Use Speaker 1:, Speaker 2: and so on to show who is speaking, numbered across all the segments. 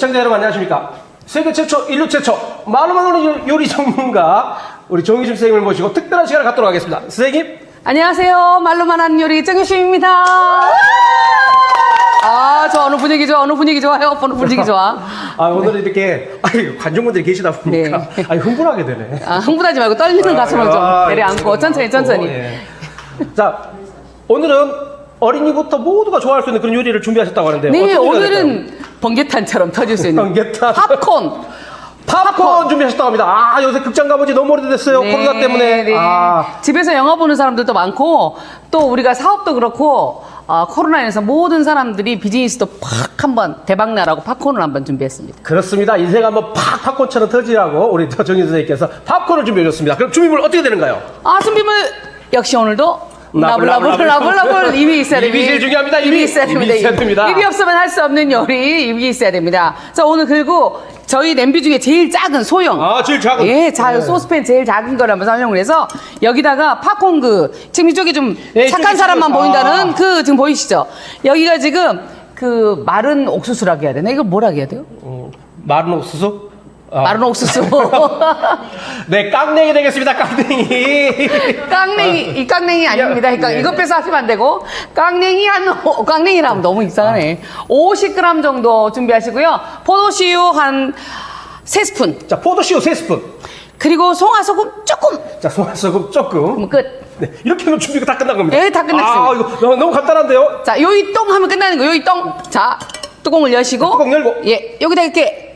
Speaker 1: 시청자 여러분 안녕하십니까? 세계 최초, 인류 최초, 말로만 하는 요리 전문가 우리 정희심 선생님을 모시고 특별한 시간을 갖도록 하겠습니다. 선생님,
Speaker 2: 안녕하세요. 말로만 하는 요리 정유심입니다. 아, 저 어느 분위기 좋아, 어느 분위기 좋아요, 어느 분위기 좋아.
Speaker 1: 아, 오늘 이렇게 아유, 관중분들이 계시다 보니까
Speaker 2: 네.
Speaker 1: 아유, 흥분하게 되네.
Speaker 2: 아, 흥분하지 말고 떨리는 가슴을 좀
Speaker 1: 아,
Speaker 2: 내려앉고 천천히 천천히.
Speaker 1: 예. 자, 오늘은 어린이부터 모두가 좋아할 수 있는 그런 요리를 준비하셨다고 하는데
Speaker 2: 네, 오늘은 번개탄처럼 터질 수 있는
Speaker 1: 번개탄.
Speaker 2: 팝콘.
Speaker 1: 팝콘 준비하셨다고 합니다. 아, 요새 극장 가본 지 너무 오래됐어요.
Speaker 2: 네,
Speaker 1: 코로나 때문에.
Speaker 2: 네.
Speaker 1: 아,
Speaker 2: 집에서 영화 보는 사람들도 많고 또 우리가 사업도 그렇고 아, 코로나 인해서 모든 사람들이 비즈니스도 팍 한번 대박 나라고 팝콘을 한번 준비했습니다.
Speaker 1: 그렇습니다. 인생 한번 팍 팝콘처럼 터지라고 우리 정희 선생님께서 팝콘을 준비해 줬습니다. 그럼 준비물 어떻게 되는가요?
Speaker 2: 아 준비물 역시 오늘도
Speaker 1: 나불나불,
Speaker 2: 나불나불나불나불 입이 있어야
Speaker 1: 입이
Speaker 2: 됩니다.
Speaker 1: 제일 중요합니다. 입이.
Speaker 2: 있어야
Speaker 1: 입이
Speaker 2: 됩니다.
Speaker 1: 있어야 됩니다.
Speaker 2: 입이 없으면 할 수 없는 요리 입이 있어야 됩니다. 자 오늘 그리고 저희 냄비 중에 제일 작은 소형
Speaker 1: 아, 제일 작은.
Speaker 2: 예, 자
Speaker 1: 네.
Speaker 2: 소스팬 제일 작은 걸 한번 사용을 해서 여기다가 팝콘 그 지금 이쪽에 좀
Speaker 1: 예,
Speaker 2: 착한 사람만 보인다는
Speaker 1: 아.
Speaker 2: 그 지금 보이시죠? 여기가 지금 그 마른 옥수수라고 해야 되나? 이걸 뭐라고 해야 돼요?
Speaker 1: 음, 마른 옥수수? 아,
Speaker 2: 마른 옥수수.
Speaker 1: 네, 깡냉이 되겠습니다. 깡냉이.
Speaker 2: 깡냉이 이 깡냉이 아닙니다. 그러니까
Speaker 1: 예.
Speaker 2: 이것 빼서 하시면 안 되고 깡냉이 한 오- 깡냉이라면 너무 이상하네. 50g 정도 준비하시고요. 포도씨유 한 3스푼
Speaker 1: 자, 포도씨유 3스푼.
Speaker 2: 그리고 송화소금 조금
Speaker 1: 자, 소금 조금.
Speaker 2: 그럼 끝.
Speaker 1: 네, 이렇게 하면 준비가 다 끝난 겁니다.
Speaker 2: 예, 다 끝났습니다.
Speaker 1: 아, 이거 너무, 너무 간단한데요?
Speaker 2: 자, 요이 똥 하면 끝나는 거. 요이 똥. 자, 뚜껑을 여시고
Speaker 1: 뚜껑 열고.
Speaker 2: 예, 여기다 이렇게
Speaker 1: 자,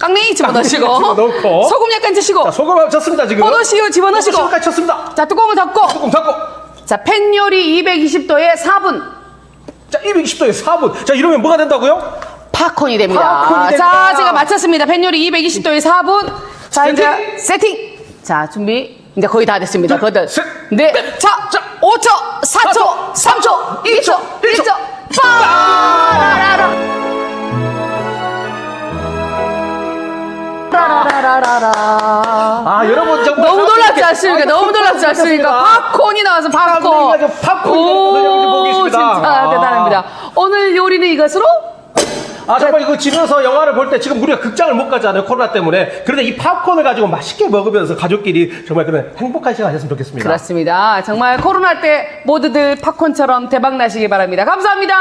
Speaker 2: 깡냉이 집어넣으시고
Speaker 1: 집어넣고.
Speaker 2: 소금 약간 드시고
Speaker 1: 자 소금 쳤습니다, 지금.
Speaker 2: 포도씨유 집어넣으시고
Speaker 1: 포도씨유까지 쳤습니다.
Speaker 2: 자, 뚜껑을 덮고
Speaker 1: 조금 닫고.
Speaker 2: 자, 팬 요리 220도에 4분
Speaker 1: 자, 220도에 4분. 자, 이러면 뭐가 된다고요?
Speaker 2: 팝콘이 됩니다.
Speaker 1: 팝콘이
Speaker 2: 자,
Speaker 1: 됩니다.
Speaker 2: 제가 마쳤습니다. 팬 요리 220도에 4분. 자,
Speaker 1: 세팅.
Speaker 2: 이제 세팅. 자, 준비. 이제 거의 다 됐습니다.
Speaker 1: 둘,
Speaker 2: 거들.
Speaker 1: 셋,
Speaker 2: 네. 자, 자, 5초, 4초, 3초, 2초, 1초.
Speaker 1: 아, 여러분 정말
Speaker 2: 너무
Speaker 1: 이렇게-
Speaker 2: 않습니까?
Speaker 1: 아,
Speaker 2: 너무 놀랍지 않습니까? 팝콘이 나와서 팝콘.
Speaker 1: 보고 계십니다.
Speaker 2: 진짜
Speaker 1: 아.
Speaker 2: 대단합니다. 오늘 요리는 이것으로
Speaker 1: 아 정말 이거 집에서 영화를 볼 때 지금 우리가 극장을 못 가잖아요 코로나 때문에 그런데 이 팝콘을 가지고 맛있게 먹으면서 가족끼리 정말 그런 행복한 시간 하셨으면 좋겠습니다
Speaker 2: 그렇습니다. 정말 코로나 때 모두들 팝콘처럼 대박 나시기 바랍니다. 감사합니다.